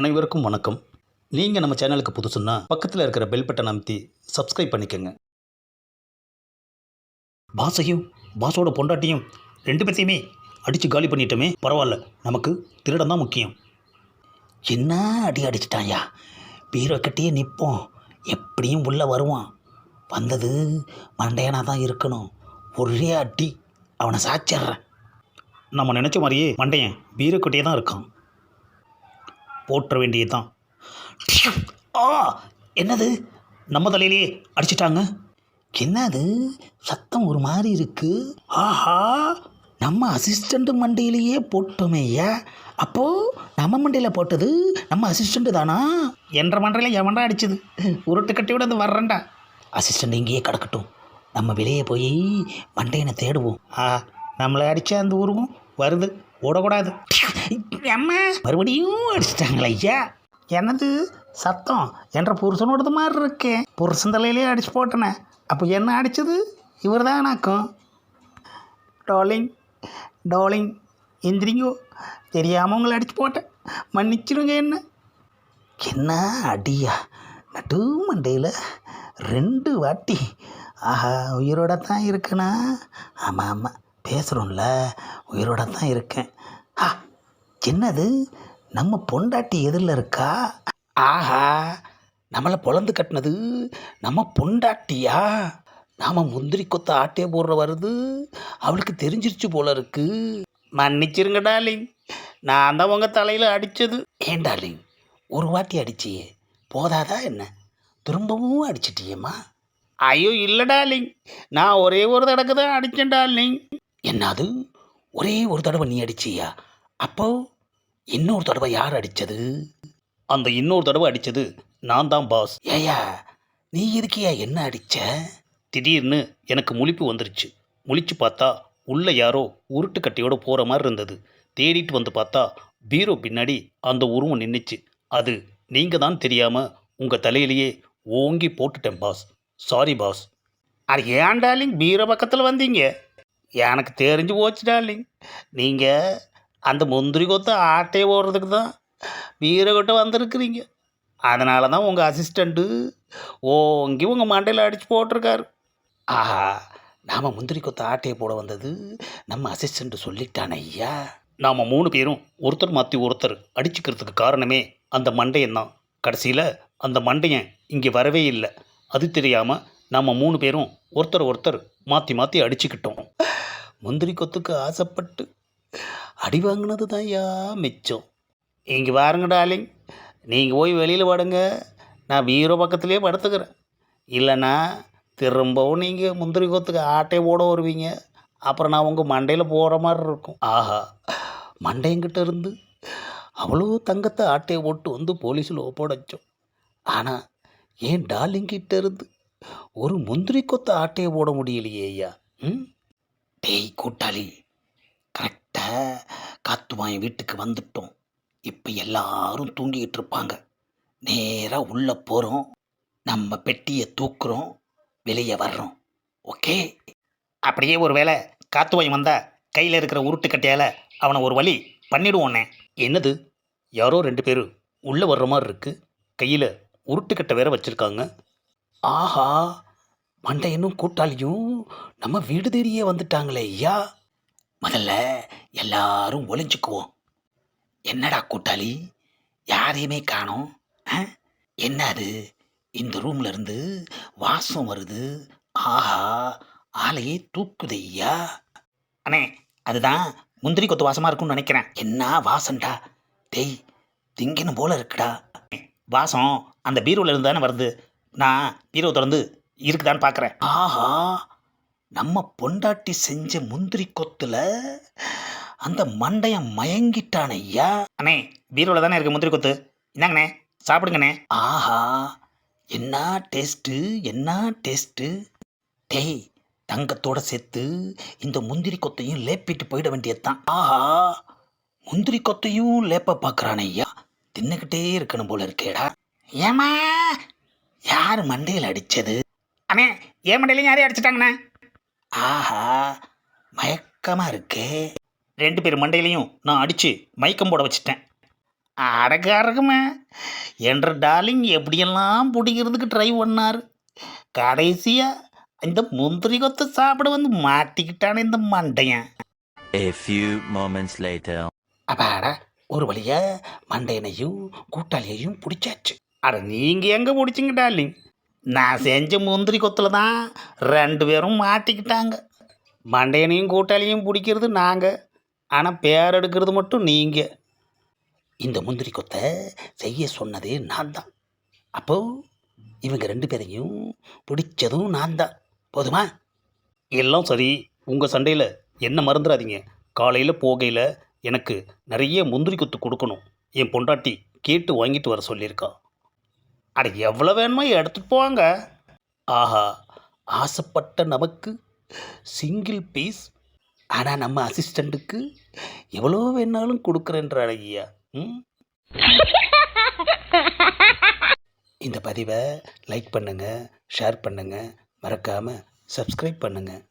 அனைவருக்கும் வணக்கம். நீங்கள் நம்ம சேனலுக்கு புதுசுன்னா பக்கத்தில் இருக்கிற பெல் பட்டன் அமைத்தி சப்ஸ்கிரைப் பண்ணிக்கோங்க. பாசையும் பாசோட பொண்டாட்டியும் ரெண்டு பேர்த்தையுமே அடித்து காலி பண்ணிட்டோமே பரவாயில்ல. நமக்கு திருடம் தான் முக்கியம். என்ன அடி அடிச்சிட்டாயா? பீரோ கட்டியே நிற்போம் எப்படியும் உள்ளே வருவான். வந்தது மண்டையனாக தான் இருக்கணும். ஒரே அடி. அவனை சாச்சிட்றேன் நம்ம நினச்ச மாதிரியே மண்டையன் பீரோக்கட்டியே தான் இருக்கான். போற்ற வேண்டியதுதான். ஆ என்னது? நம்ம தலையிலே அடிச்சிட்டாங்க. என்னது? சத்தம் ஒரு மாதிரி இருக்கு. ஆஹா நம்ம அசிஸ்டண்ட் மண்டையிலேயே போட்டோமே ஐயா அப்போ நம்ம மண்டையில் போட்டது நம்ம அசிஸ்டண்ட் தானா? என்ற மண்டையில் எவன்டா அடிச்சது. உருட்டு கட்டியோட அது வர்றேன்டா. அசிஸ்டண்ட் இங்கேயே கிடக்கட்டும். நம்ம வெளியே போய் மண்டையனை தேடுவோம். ஆ நம்மளை அடித்த அந்த உருவம் வருது. ஓடக்கூடாது. அம்மா. மறுபடியும் அடிச்சிட்டாங்களே ஐயா. என்னது? சத்தம். என்ற புருஷனோடது மாதிரி இருக்கே. புருஷன் தலையிலே அடிச்சு போட்டனே. அப்போ என்ன அடிச்சது? இவர் தான் நாக்கும் டார்லிங் டார்லிங் எந்திரிங்கோ. தெரியாமல் உங்களை அடிச்சு போட்டேன். மன்னிச்சிடுங்க என்ன? என்ன அடியா? நடு மண்டையில் ரெண்டு வாட்டி. ஆஹா உயிரோட தான் இருக்கேனா? ஆமாம் ஆமாம் பேசுகிறோம்ல உயிரோட தான் இருக்கேன். ஆ என்னது? நம்ம பொண்டாட்டி எதிரில் இருக்கா? ஆஹா நம்மளை பொழந்து கட்டினது நம்ம பொண்டாட்டியா? நாம் முந்திரி கொத்த ஆட்டே போடுற வருது. அவளுக்கு தெரிஞ்சிருச்சு போல இருக்கு. மன்னிச்சிருங்க டாலிங் நான் தான் உங்கள் தலையில் அடித்தது ஏன் டாலிங் ஒரு வாட்டி அடிச்சியே. போதாதா என்ன? திரும்பவும் அடிச்சிட்டியேம்மா? ஐயோ இல்லை டாலிங் நான் ஒரே ஒரு தடவை தான் அடித்தேன் டாலிங் என்னது? ஒரே ஒரு தடவை நீ அடிச்சியா? அப்போ இன்னொரு தடவை யார் அடித்தது? அந்த இன்னொரு தடவை அடித்தது நான் தான் பாஸ். ஏயா நீ எதுக்கியா என்ன அடிச்ச? திடீர்னு எனக்கு முழிப்பு வந்துருச்சு. முழிச்சு பார்த்தா உள்ள யாரோ உருட்டு கட்டையோட போகிற மாதிரி இருந்தது. தேடிட்டு வந்து பார்த்தா பீரோ பின்னாடி அந்த உருவம் நின்றுச்சு அது நீங்கள் தான் தெரியாமல் உங்கள் தலையிலேயே ஓங்கி போட்டுட்டேன் பாஸ். Sorry boss. அது ஏன் டார்லிங்? பீரோ பக்கத்தில் வந்தீங்க. எனக்கு தெரிஞ்சு போச்சு டார்லிங். நீங்கள் அந்த முந்திரி கொத்த ஆட்டையை ஓடுறதுக்கு தான் வீரகிட்ட வந்திருக்கிறீங்க. அதனால தான் உங்கள் அசிஸ்டண்ட்டு ஓங்கி உங்கள் மண்டையில் அடித்து போட்டிருக்காரு. ஆஹா நாம் முந்திரி கொத்த ஆட்டையை போட வந்தது நம்ம அசிஸ்டண்ட்டு சொல்லிட்டான ஐயா. நாம் மூணு பேரும் ஒருத்தர் மாற்றி ஒருத்தர் அடிச்சுக்கிறதுக்கு காரணமே அந்த மண்டையன் தான். கடைசியில் அந்த மண்டையன் இங்கே வரவே இல்லை. அது தெரியாமல் நம்ம மூணு பேரும் ஒருத்தர் ஒருத்தர் மாற்றி மாற்றி அடிச்சுக்கிட்டோம். முந்திரி கொத்துக்கு ஆசைப்பட்டு அடி வாங்கினது தான் யா மிச்சம். இங்கே பாருங்க டார்லிங் நீங்கள் போய் வெளியில் படுங்க. நான் பீரோ பக்கத்துலேயே படுத்துக்கிறேன். இல்லைன்னா திரும்பவும் நீங்கள் முந்திரி கொத்துக்கு ஆட்டை போட வருவீங்க. அப்புறம் நான் உங்கள் மண்டையில் போகிற மாதிரி இருக்கும். ஆஹா. மண்டையங்கிட்ட இருந்து அவ்வளோ தங்கத்தை ஆட்டையை போட்டு வந்து போலீஸில் ஒப்படைச்சோம். ஆனால் ஏன் டார்லிங்கிட்ட இருந்து ஒரு முந்திரி கொத்த ஆட்டையை போட முடியலையே ஐயா ம்? டேய் கூட்டாளி. கரெக்டாக காத்துவாயன் வீட்டுக்கு வந்துட்டோம். இப்போ எல்லாரும் தூங்கிக்கிட்டு இருப்பாங்க. நேராக உள்ளே போகிறோம் நம்ம பெட்டியை தூக்குறோம். வெளியே வர்றோம். ஓகே? அப்படியே ஒரு வேளை காத்துவாய் வந்தால் கையில் இருக்கிற உருட்டுக்கட்டையால் அவனை ஒரு வழி பண்ணிடுவோன்னே என்னது? யாரோ ரெண்டு பேர் உள்ளே வர்ற மாதிரி இருக்குது கையில் உருட்டுக்கட்டை வேற வச்சுருக்காங்க. ஆஹா! மண்டையனும் கூட்டாளியும் நம்ம வீடு தேடியே வந்துட்டாங்களே ஐயா. முதல்ல எல்லாரும் ஒளிஞ்சுக்குவோம். என்னடா கூட்டாளி? யாரையுமே காணோம். ஆ? என்ன அது இந்த ரூம்ல இருந்து வாசம் வருது. ஆஹா ஆலையே தூக்குது ஐயா. அண்ணே அதுதான் முந்திரி கொத்து வாசமா இருக்கும்னு நினைக்கிறேன். என்ன வாசம்டா? டேய் திங்கணும் போல இருக்குடா. வாசம் அந்த பீரோல இருந்து தானே வருது. நான் பீரோ திறந்து இருக்குதான்னு பார்க்குறேன் ஆஹா நம்ம பொண்டாட்டி செஞ்ச முந்திரி கொத்துல அந்த மண்டையன் மயங்கிட்டான் ஐயா அண்ணே பீரோல தானே இருக்கு முந்திரி கொத்து? இந்தாங்கண்ணே சாப்பிடுங்கண்ணே. ஆஹா என்ன டேஸ்ட்டு என்ன டேஸ்ட்டு டேய் தங்கத்தோட சேர்த்து இந்த முந்திரி கொத்தையும் லேப்பிட்டு போயிட வேண்டியதுதான். ஆஹா முந்திரி கொத்தையும் லேப்ப பார்க்குறானே ஐயா தின்னுக்கிட்டே இருக்கணும் போல இருக்கேடா. ஏமா யார் மண்டையில் அடிச்சது? அண்ணே ஏன் மண்டையிலையும் யாரையும் அடிச்சிட்டாங்கண்ணே? ஆஹா மயக்கமாக இருக்கே. ரெண்டு பேர் மண்டையிலையும் நான் அடித்து மயக்கம் போட வச்சிட்டேன். அடக்காரகமே என்ற டார்லிங் எப்படியெல்லாம் பிடிக்கிறதுக்கு ட்ரை பண்ணார்? கடைசியாக இந்த முந்திரி கொத்தை சாப்பிட வந்து மாட்டிக்கிட்டானே இந்த மண்டையன் A few moments later. அப்பாடா ஒரு வழியா மண்டையனையும் கூட்டாளியையும் பிடிச்சாச்சு. அட நீங்கள் எங்கே பிடிச்சிங்க டார்லிங்? நான் செஞ்ச முந்திரி கொத்தில் தான் ரெண்டு பேரும் மாட்டிக்கிட்டாங்க. மண்டையனையும் கூட்டாளியும் பிடிக்கிறது நாங்கள் ஆனால் பேர் எடுக்கிறது மட்டும் நீங்கள் இந்த முந்திரி கொத்தை செய்ய சொன்னதே நான் தான். அப்போ இவங்க ரெண்டு பேரையும் பிடிச்சதும் நான் தான். போதுமா? எல்லாம் சரி. உங்கள் சண்டையில் என்ன மறந்துடாதீங்க காலையில் போகையில் எனக்கு நிறைய முந்திரி கொத்து கொடுக்கணும். என் பொண்டாட்டி கேட்டு வாங்கிட்டு வர சொல்லியிருக்கா. அட எவ்வளோ வேணுமோ எடுத்துட்டு போவாங்க. ஆஹா ஆசைப்பட்ட நமக்கு சிங்கிள் பீஸ் ஆனால் நம்ம அசிஸ்டண்ட்டுக்கு எவ்வளோ வேணாலும் கொடுக்குறேன்ற அழகியா ம்? இந்த பதிவை லைக் பண்ணுங்கள் ஷேர் பண்ணுங்கள் மறக்காமல் சப்ஸ்கிரைப் பண்ணுங்கள்